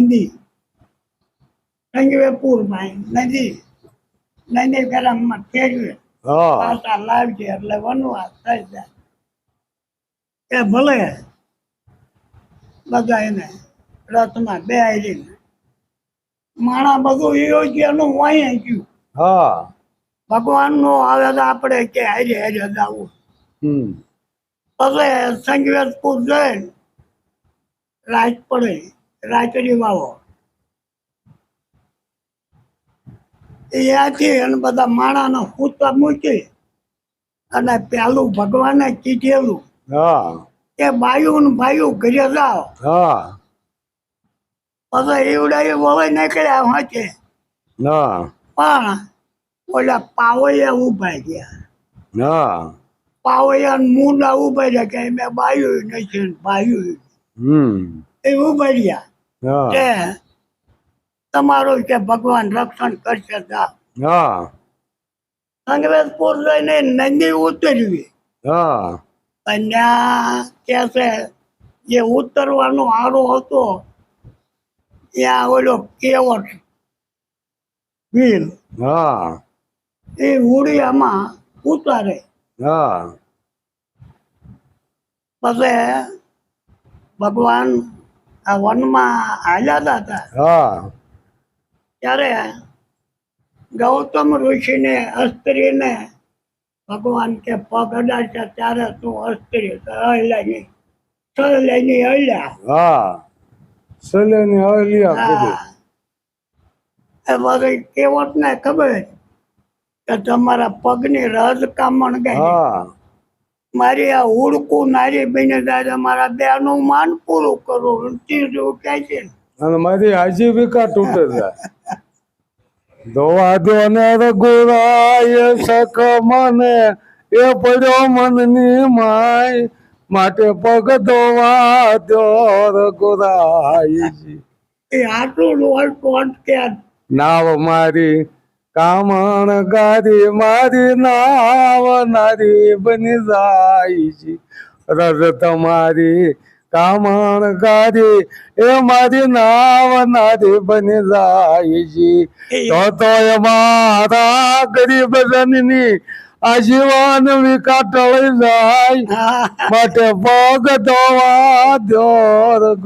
નદી સંગવેરપુર ભાઈ નદી નદી ગરમમાં ફેરવે પાછા લાવજે એટલે વનવાસ થઈ જાય. એ ભલે બધા એને રથમાં બે આવીને માણા બધું યોગ્યનું વાંય ગયું હા. ભગવાન નો આવે તો આપણે કે હારે હારે હમ. પછી સંગવેદપુર જઈને રાત પડે રાત્રિ વાવો. ત્યાંથી અને બધા માણાને સૂતા મૂકી અને પેલું ભગવાને કીધેલું કે બાયું ને ભાઈઓ ઘરે જાઓ. પછી એવડા એ વવે નીકળ્યા વાંચે પણ ઓલા પાવૈયા ઊભા ગયા હા. પાવૈયા મુંડા ઊભા રહ્યા કે મેં બાયું નથી હમ એ ઉભર્યા કે તમારું કે ભગવાન રક્ષણ કરશે જાઓ હા. અંગ્રેજપુર જઈને નંદી ઉતરવી ત્યાં કે છે જે ઉતરવાનો આરો હતો ત્યાં ઓલો કેવટ વીર. હા. એ ઉડિયામાં ઉતારે. હા. પછી ભગવાન આ વનમાં હાલ્યા હતા. હા. ત્યારે ગૌતમ ઋષિને અસ્ત્રીને ભગવાન કે પગ અડાશે ત્યારે તું અસ્ત્રી લઈ હલ્યા હા. સલેની હલિયા કીધું હા. એ પછી કેવટને ખબર? કે તમારા પગની રજ કામણ ગઈ. હા. મારી આ હુડકું નારી બની દાદા મારા બેનું માન પૂરું કરું. છે અને મારી આજીવિકા તૂટે જાય દોવા દો ને રઘુરાય સખ મને એ પડ્યો મનની માય. માટે પગ ધોવા દો રઘુરાયજી. એ આટલું લોટ ટોટ કે નાવ મારી કામણ ગારી મારી નાવ નારી બની જાય છે. રજ તમારી કામણ ગારી એ મારી નાવ નારી બની જાય છે. તો તો એ મારા ગરીબ જનની આજીવન વિકાટળી જાય. માટે પગ ધોવા દો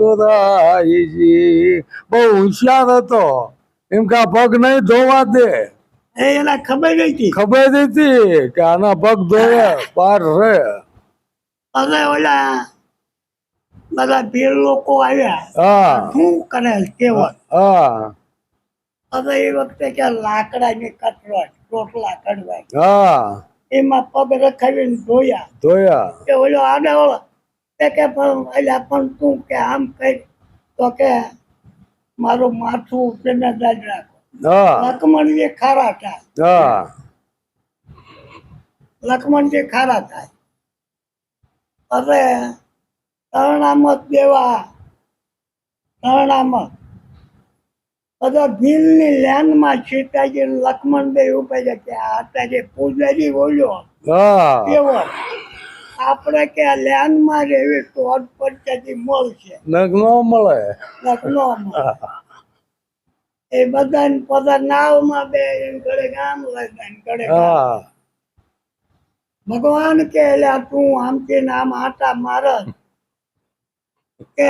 ગુરાય બહુ હોશિયાર હતો. એમ કે પગ નહીં ધોવા દે. એ એને ખબર હતી. ખબર હતી કે આના પગ ધોવે પાર રે અને ઓલા બધા ભીડ લોકો આવ્યા. હા. શું કરે કેવા હા. અને એ વખતે કે લાકડા ની કટરટ રોટલા કડવાય હા. એમાં પગ રખાવીને ધોયા. ધોયા. કે ઓલો આને ઓળો તે કે પણ એટલે પણ તું કે આમ કઈ તો કે મારું માથું તેને દાજ રાખો હા. જે ખારા થાય. હા. લક્ષ્મણજી ખારા થાય. હવે તરણામત દેવા. તરણામત. બધા ભીલની લેનમાં સીતાજી ને લક્ષ્મણ બે ઊભા છે કે અત્યારે પૂજારી બોલ્યો કેવો? આપણે કે લેનમાં રહેવી તો અડ પડતાથી મળશે નગ નો મળે. લખનૌમાં એ બધા પોતાના નાવમાં બે ઘડે ગામ ઘડે ભગવાન કે એટલે તું આમથી નામ આટા માર. કે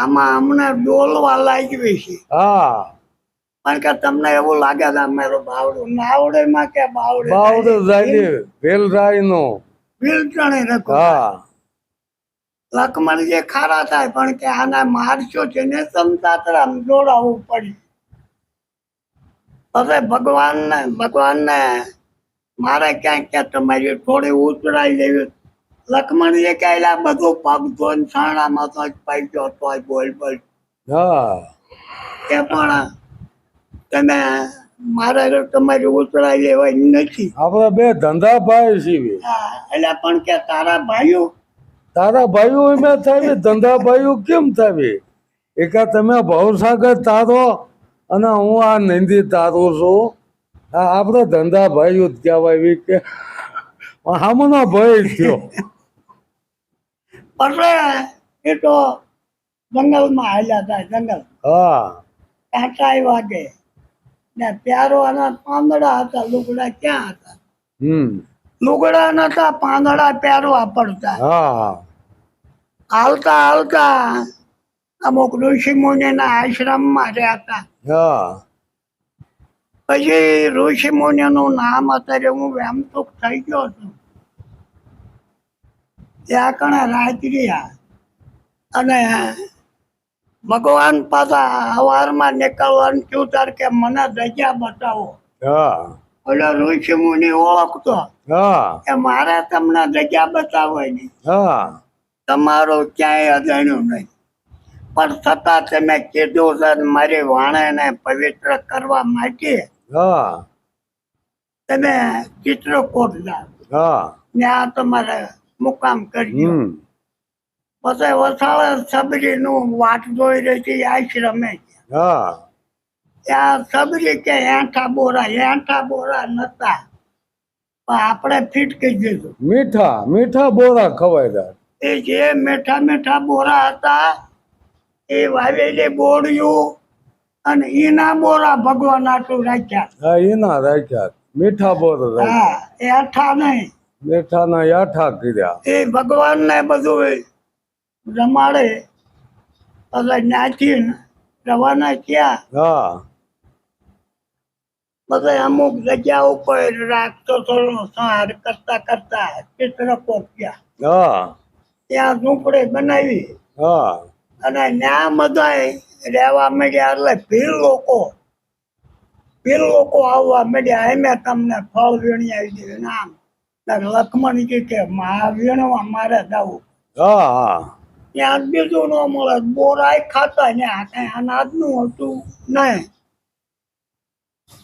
આમાં અમને ડોલવા લાગવી છે. પણ કે તમને એવું લાગે છે મારો બાવડું નાવડે માં કે બાવડે બાવડો જાય વેલરાય નો વિલચણે રખો. હા. લક્ષ્મણ જે ખારા થાય પણ કે આના મારશો છે ને સમતાતરામ જોડાવવું પડે. હવે ભગવાનને ભગવાનને મારે ક્યાંક ક્યાંક તમારી થોડી ઉતરાઈ લેવી. લખમણજી કહેલા બધું પગ ધોઈને છાણામાં તો જ પૈસો તોય બોલ બોલ. એ પણ તમે મારે તમારી ઉતરાઈ લેવાય નથી. આપણે બે ધંધા ભાઈ છીએ. હા, એટલે પણ કે તારા ભાઈઓ? તારા ભાઈઓ એમ થાય ધંધા ભાઈઓ કેમ થાય? એકા તમે ભવસાગર તારો અને હું આ નંદી તારો છું. આપણે ધંધા ભાઈ જ કહેવાય કે હામનો ભય થયો. પછી એ તો જંગલમાં હાલ્યા હતા જંગલ. હા. કાંટાઈ વાગે ને પ્યારવાના પાંદડા હતા લુગડા ક્યાં હતા? હમ. લુગડા નતા પાંદડા પ્યારો પડતા હા. હાલતા હાલતા અમુક ઋષિ આશ્રમ આશ્રમમાં રહેતા હા. પછી ઋષિ મુનિનું નામ અત્યારે હું વેમતુક થઈ ગયો છું. ત્યાં કણે રાજ્યા અને ભગવાન પાછા હવારમાં નીકળવાનું થયું ત્યારે કે મને જગ્યા બતાવો. હા. ઓલો ઋષિ મુનિ ઓળખતો હા. કે મારે તમને જગ્યા બતાવવાની. તમારું ક્યાંય અજાણ્યું નહીં. પણ છતાં તમે કીધું છે મારી વાણેને પવિત્ર કરવા માટે. હા. તમે ચિત્રકૂટ ના હા. ત્યાં તમારે મુકામ કર્યું પછી પછી સબરી નું વાટ જોઈ રહી હતી આશ્રમે હા. ત્યાં સબરી કે એઠા બોરા એઠા બોરા નતા. પણ આપણે ફીટ કહી દીધું. મીઠા મીઠા બોરા ખવાય એ જે મીઠા મીઠા બોરા હતા એ વાવેલી બોડિયું અને ઈના બોરા ભગવાન આટલું રાખ્યા. હા એના રાખ્યા. મીઠા બોર હા એ અઠા નહીં. મીઠાના આઠા કર્યા. એ ભગવાન ને બધું રમાડે. એટલે નાચી રવાના થયા. હા. બધા અમુક જગ્યા ઉપર રાખતો થોડો સાર કરતા કરતા ચિત્ર ગયા હા. ત્યાં ઝૂંપડે બનાવી. હા. અને ન્યા બધા રહેવા માંડ્યા એટલે ભીલ લોકો ભીલ લોકો આવવા માંડ્યા એમે તમને ફળ વીણી આવી દીધું. નામ લક્ષ્મણ જી કે મા વીણવા મારે જવું હા હા. ત્યાં બીજું ન મળે. બોરાય ખાતા ને કઈ અનાજનું હતું નહીં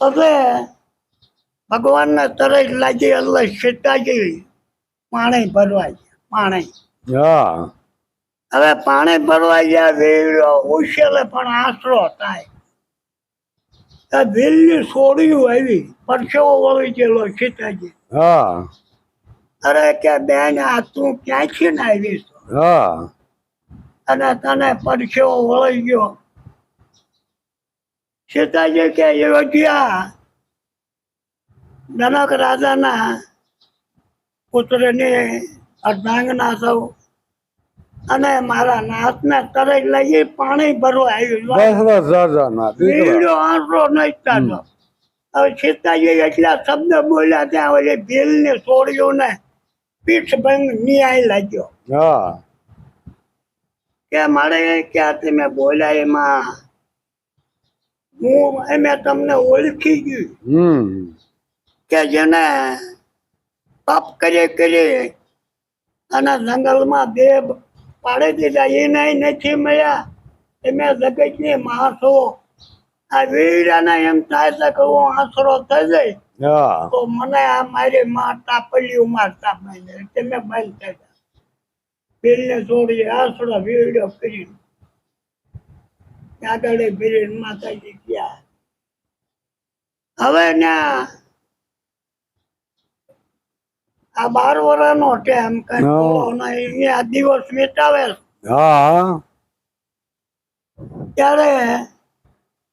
એટલે ભગવાનને તરસ લાગી એટલે સીતાજી પાણી ભરવા પાણી. હા. હવે પાણી ભરવા ગયા વેડ્યો ઉછેલે પણ આશરો થાય. વેલની સોડિયું આવી પરસેવો વળી ગયેલો સીતાજી. હા. અરે કે બેન આ તું ક્યાંથી ને આવીશ? હા. અને તને પરસેવો વળી ગયો. સીતાજી કે અયોધ્યા જનક રાજાના પુત્રની અર્ધાંગના સૌ અને મારા નાથને તરે લઈ પાણી ભરવા આવ્યું. નહીં હવે સીતાજી એટલા શબ્દ બોલ્યા ત્યાં ભીલ ને છોડ્યું ને પીઠ ભંગ ન્યાય લાગ્યો. કે મારે ક્યાં તમે બોલ્યા એમાં? હું એમે તમને ઓળખી ગયું. કે જેને પાપ કરે કરે અને જંગલમાં બે પાડી દીધા. એને નથી મળ્યા. એમે જગતની માણસો. આ વીરાને એમ થાય છે કે હું આશરો થઈ જાય તો મને આ મારી માં તાપલિયું મારતા એટલે મેં બંધ થઈ જાય પીરને છોડી આશરો વીડો કરી આગળ પીર માતાજી ગયા. હવે ત્યાં આ બાર વર્ષનો ટેમ કઈ આ દિવસ વિતાવે હા. ત્યારે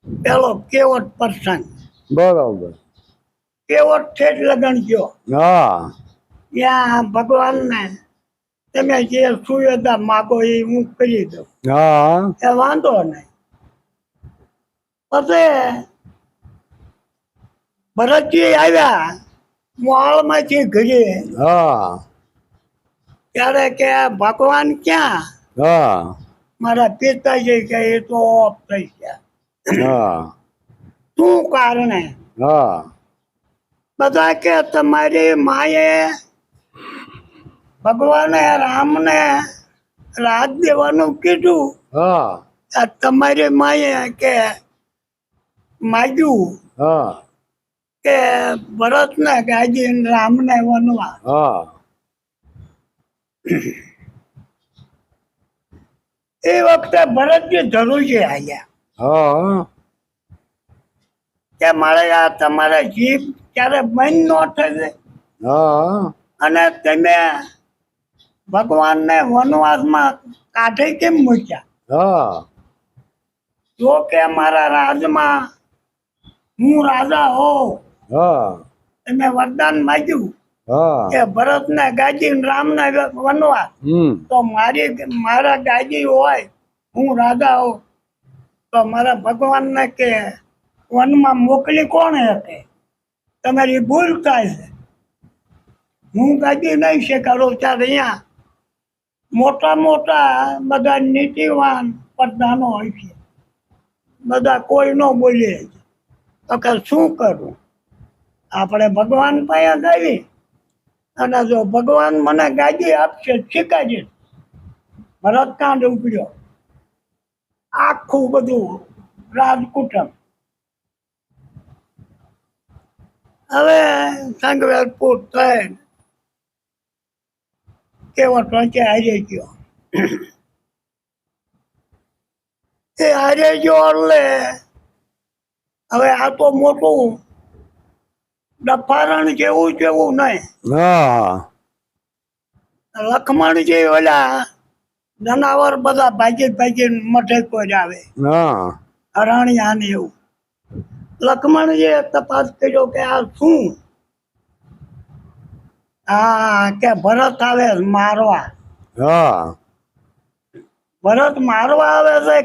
પેલો કેવટ પ્રસંગ. બરાબર. કેવટ છે જ લગન ગયો હા. ત્યાં ભગવાનને તમે જે સુવિધા માગો એ હું કરી દઉં. હા. એ વાંધો નહીં. પછી ભરતજી આવ્યા. મોળમાંથી ઘરે હા. ત્યારે કે ભગવાન ક્યાં? હા. મારા પિતાજી કે એ તો ઓફ થઈ ગયા. હા. કારણે? હા. બધા કે તમારી માએ ભગવાને રામને રાત દેવાનું કીધું. હા. તમારી માએ કે માગ્યું હા. કે ભરતને ગાજી રામને વનવા. હા. એ વખતે ભરતજી ધરુજી આવ્યા હા. કે મારે આ તમારા જીભ ક્યારે બંધ ન થશે હા. અને તમે ભગવાનને વનવાસમાં કાઢે કેમ મૂક્યા? હા. જો કે મારા રાજમાં હું રાજા હોઉં હા. વરદાન માંગ્યું હા. કે ભરતને ગાજી રામને વનવા. તો મારી મારા ગાજી હોય હું રાજા હોઉં. તો મારા ભગવાન ને કે વનમાં મોકલી કોણ હશે તમારી ભૂલ થાય છે. હું ગાજી નહીં શીખવાડું ત્યારે અહીંયા. મોટા મોટા બધા નીતિવાન પ્રધાનો હોય છે. બધા કોઈ ન બોલીએ તો કે શું કરું? આપણે ભગવાન પાસે ગાવી અને જો ભગવાન મને ગાજી આપશે શીખાજી ભરતકાંડ ઉપડ્યો. આખું બધું રાજકુટુંબ. હવે સંઘવેલ પૂર થઈ કેવો ટોચે હારી ગયો. એ હારે ગયો એટલે હવે આ તો મોટું ડફારણ જેવું જેવું નહીં. હા. લખમણ જે ઓલા જનાવર બધા ભાગી ભાગી મઠે કોઈ આવે. હા. હરાણિયા ને એવું. લખમણ જે તપાસ કર્યો કે આ શું? હા કે ભરત આવે મારવા. હા. ભરત મારવા આવે છે